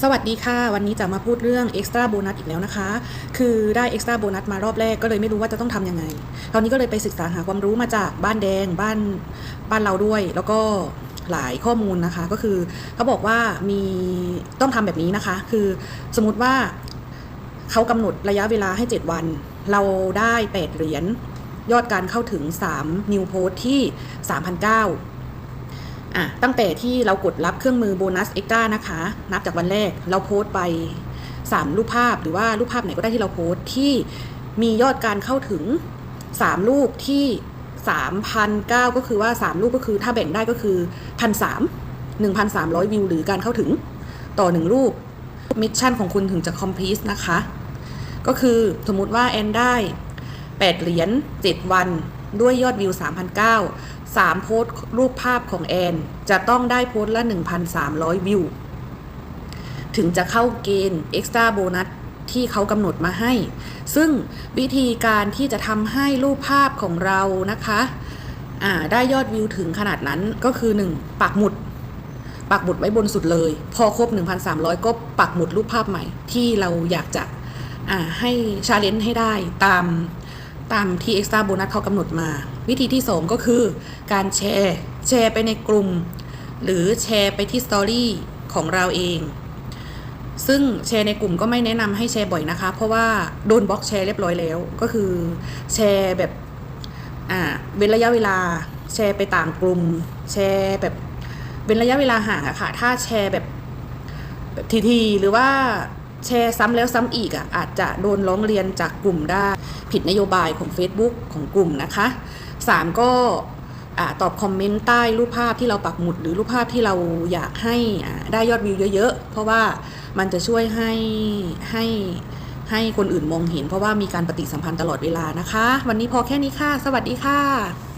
สวัสดีค่ะ วันนี้จะมาพูดเรื่อง extra bonus อีกแล้วนะคะ คือได้ extra bonus มารอบแรกก็เลยไม่รู้ว่าจะต้องทำยังไง ตอนนี้ก็เลยไปศึกษาหาความรู้มาจากบ้านแดงบ้านบ้านเราด้วย แล้วก็หลายข้อมูลนะคะ ก็คือเขาบอกว่ามีต้องทำแบบนี้นะคะ คือสมมติว่าเขากำหนดระยะเวลาให้ 7 วัน เราได้ 8 เหรียญยอดการเข้าถึง 3 new post ที่3,900 อะตั้งแต่ที่เรากดรับเครื่องมือโบนัสเอ็กต้านะคะ นับจากวันแรกเราโพสต์ไป 3 รูปภาพหรือว่ารูปภาพไหนก็ได้ที่เราโพสต์ที่มียอดการเข้าถึง 3 รูปที่3,009ก็คือว่า 3 รูปก็คือถ้าแบ่งได้ก็คือ1,300 1,300วิวหรือการเข้าถึงต่อ 1 รูป มิชชั่นของคุณถึงจะคอมพลีสนะคะ ก็คือสมมุติว่าแอนได้ 8 เหรียญ7วัน ด้วยยอดวิว 3,009 3 โพสต์รูปภาพของแอน จะต้องได้โพสต์ละ 1,300 วิว ถึงจะเข้าเกณฑ์ Extra โบนัสที่เขากำหนดมาให้ ซึ่งวิธีการที่จะทำให้รูปภาพของเรานะคะได้ยอดวิวถึงขนาดนั้นก็คือ 1. ปักหมุด ปักหมุดไว้บนสุดเลย พอครบ 1,300 ก็ปักหมุดรูปภาพใหม่ที่เราอยากจะให้ชาเลนจ์ให้ได้ตาม ตามที่ Extra Bonus เขากำหนดมา วิธีที่ 2 ก็คือการแชร์แชร์ไปในกลุ่ม หรือแชร์ไปที่สตอรี่ของเราเอง ซึ่งแชร์ในกลุ่มก็ไม่แนะนำให้แชร์บ่อยนะคะ เพราะว่าโดนบล็อกแชร์เรียบร้อยแล้ว ก็คือแชร์แบบอ่าเว้นระยะเวลาแชร์ไปต่างกลุ่ม แชร์แบบเว้นระยะเวลาห่างอะค่ะ ถ้าแชร์แบบแบบทีๆหรือว่า แชร์ซ้ำแล้วซ้ำอีกอะอาจจะโดนร้องเรียนจากกลุ่มได้ผิดนโยบายของ Facebook ของกลุ่มนะคะ 3 ก็ตอบคอมเมนต์ใต้รูปภาพที่เราปักหมุด หรือรูปภาพที่เราอยากให้ได้ยอดวิวเยอะๆ เพราะว่ามันจะช่วยให้ให้ให้คนอื่นมองเห็น เพราะว่ามีการปฏิสัมพันธ์ตลอดเวลานะคะ วันนี้พอแค่นี้ค่ะ สวัสดีค่ะ